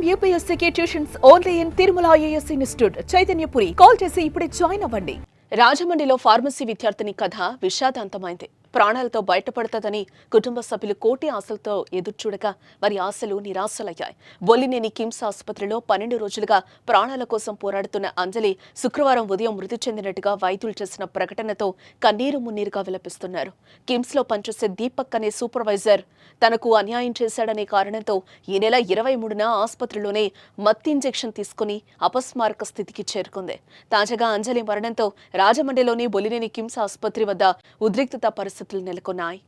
I'm యూపీఎస్సీకి tuitions only in Tirumala IAS institute. Chaitanyapuri. Call చేసి ఇప్పుడే join అవ్వండి. రాజమండ్రిలో ఫార్మసీ విద్యార్థిని కథ విషాదాంతమైంది. ప్రాణాలతో బయటపడుతుందని కుటుంబ సభ్యులు కోటి ఆశలతో ఎదుర్చూడగా వారి ఆశలు నిరాశలయ్యాయి. బొల్లినేని కిమ్స్ ఆసుపత్రిలో పన్నెండు రోజులుగా ప్రాణాల కోసం పోరాడుతున్న అంజలి శుక్రవారం ఉదయం మృతి చెందినట్టుగా వైద్యులు చేసిన ప్రకటనతో కన్నీరు మున్నీరుగా విలపిస్తున్నారు. కిమ్స్లో పనిచేసే దీపక్ అనే సూపర్వైజర్ తనకు అన్యాయం చేశాడనే కారణంతో ఈ నెల ఇరవై మూడున ఆసుపత్రిలోనే మత్తి ఇంజెక్షన్ తీసుకుని అపస్మారక స్థితికి చేరుకుంది. తాజాగా అంజలి మరణంతో రాజమండ్రిలోని బొలినేని కిమ్స్ ఆసుపత్రి వద్ద ఉద్రిక్తత పరిస్థితులు నెలకొన్నాయి.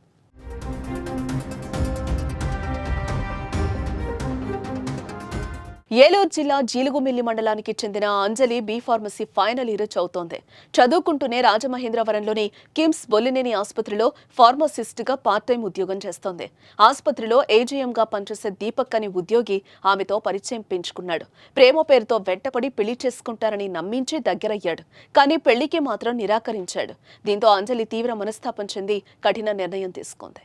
ఏలూరు జిల్లా జీలుగుమిల్లి మండలానికి చెందిన Anjali B pharmacy final year చదువుతోంది. చదువుకుంటూనే రాజమహేంద్రవరంలోని కిమ్స్ బొల్లినేని ఆసుపత్రిలో ఫార్మసిస్ట్గా పార్ట్ టైం ఉద్యోగం చేస్తోంది. ఆసుపత్రిలో ఏజీఎంగా పనిచేసే దీపక్ అనే ఉద్యోగి ఆమెతో పరిచయం పెంచుకున్నాడు. ప్రేమ పేరుతో వెంటపడి పెళ్ళి చేసుకుంటారని నమ్మించి దగ్గరయ్యాడు. కానీ పెళ్ళికి మాత్రం నిరాకరించాడు. దీంతో అంజలి తీవ్ర మనస్తాపం చెంది కఠిన నిర్ణయం తీసుకుంది.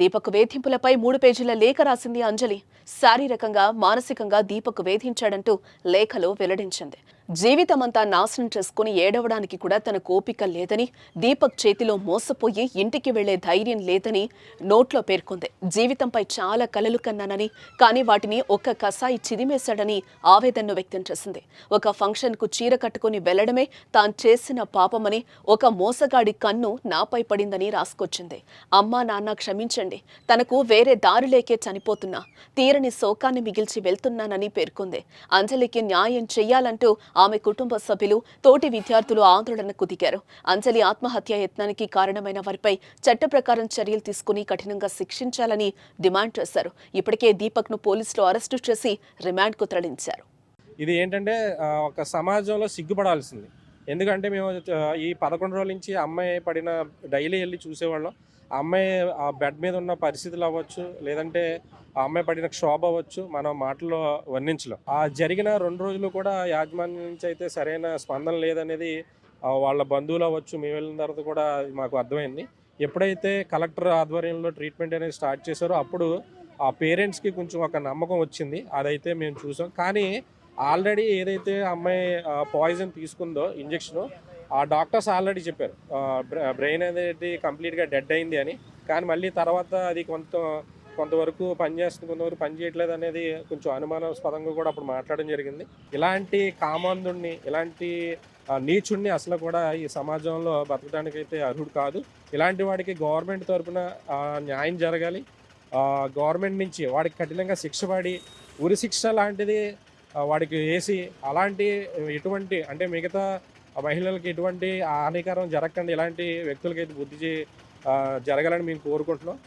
దీపక్ వేధింపులపై మూడు పేజీల లేఖ రాసింది అంజలి. శారీరకంగా మానసికంగా దీపక్ వేధించాడంటూ లేఖలో వెల్లడించింది. జీవితమంతా నాశనం చేసుకుని ఏడవడానికి కూడా తన కోపిక లేదని దీపక్ చేతిలో మోసపోయి ఇంటికి వెళ్ళే ధైర్యం లేదని నోట్లో పేర్కొంది. జీవితంపై చాలా కలలు కన్నానని కానీ వాటిని ఒక్క కసాయి చిదిమేశాడని ఆవేదనను వ్యక్తం చేసింది. ఒక ఫంక్షన్కు చీర కట్టుకుని వెళ్ళడమే తాను చేసిన పాపమని ఒక మోసగాడి కన్ను నాపై పడిందని రాసుకొచ్చింది. అమ్మా నాన్న క్షమించండి. తనకు వేరే దారి లేకే చనిపోతున్నా. తీరని శోకాన్ని మిగిల్చి వెళ్తున్నానని పేర్కొంది. అంజలికి న్యాయం చెయ్యాలంటూ ఆమె కుటుంబ సభ్యులు తోటి విద్యార్థులు ఆందోళనకు దిగారు. అంజలి ఆత్మహత్య యత్నానికి కారణమైన వారిపై చట్ట ప్రకారం చర్యలు తీసుకుని కఠినంగా శిక్షించాలని డిమాండ్ చేశారు. ఇప్పటికే దీపక్ను పోలీసులు అరెస్టు చేసి రిమాండ్కు తరలించారు. ఇది ఏంటంటే ఒక సమాజంలో సిగ్గుపడాల్సింది. ఎందుకంటే మేము ఈ పదకొండు రోజుల నుంచి అమ్మాయి పడిన డైలీ వెళ్ళి చూసేవాళ్ళం. ఆ అమ్మాయి ఆ బెడ్ మీద ఉన్న పరిస్థితులు అవ్వచ్చు లేదంటే ఆ అమ్మాయి పడిన క్షోభ అవ్వచ్చు మనం మాటల్లో వర్ణించలేం. ఆ జరిగిన రెండు రోజులు కూడా యాజమాన్యం నుంచి అయితే సరైన స్పందన లేదనేది వాళ్ళ బంధువులు అవ్వచ్చు మేము వెళ్ళిన తర్వాత కూడా మాకు అర్థమైంది. ఎప్పుడైతే కలెక్టర్ ఆధ్వర్యంలో ట్రీట్మెంట్ అనేది స్టార్ట్ చేశారో అప్పుడు ఆ పేరెంట్స్కి కొంచెం ఒక నమ్మకం వచ్చింది. అదైతే మేము చూసాం. కానీ ఆల్రెడీ ఏదైతే అమ్మాయి పాయిజన్ తీసుకుందో ఇంజెక్షన్ ఆ డాక్టర్స్ ఆల్రెడీ చెప్పారు బ్రెయిన్ అనేది కంప్లీట్గా డెడ్ అయింది అని. కానీ మళ్ళీ తర్వాత అది కొంత కొంతవరకు పనిచేస్తుంది కొంతవరకు పని చేయట్లేదు అనేది కొంచెం అనుమానాస్పదంగా కూడా అప్పుడు మాట్లాడడం జరిగింది. ఇలాంటి కామాంధుడిని ఇలాంటి నీచుణ్ణి అసలు కూడా ఈ సమాజంలో బతకడానికి అయితే అర్హుడు కాదు. ఇలాంటి వాడికి గవర్నమెంట్ తరపున న్యాయం జరగాలి. గవర్నమెంట్ నుంచి వాడికి కఠినంగా శిక్ష పడి ఉరి శిక్ష లాంటిది వాడికి వేసి అలాంటి ఎటువంటి అంటే మిగతా మహిళలకి ఎటువంటి హానికరం జరగకుండా. ఇలాంటి వ్యక్తులకైతే బుద్ధి జరగాలని మేము కోరుకుంటున్నాం.